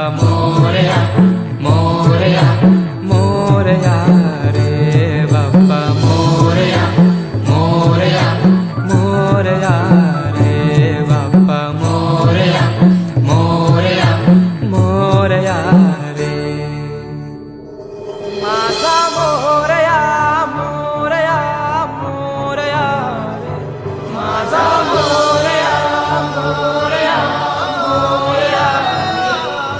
Morya रे Bappa Morya Morya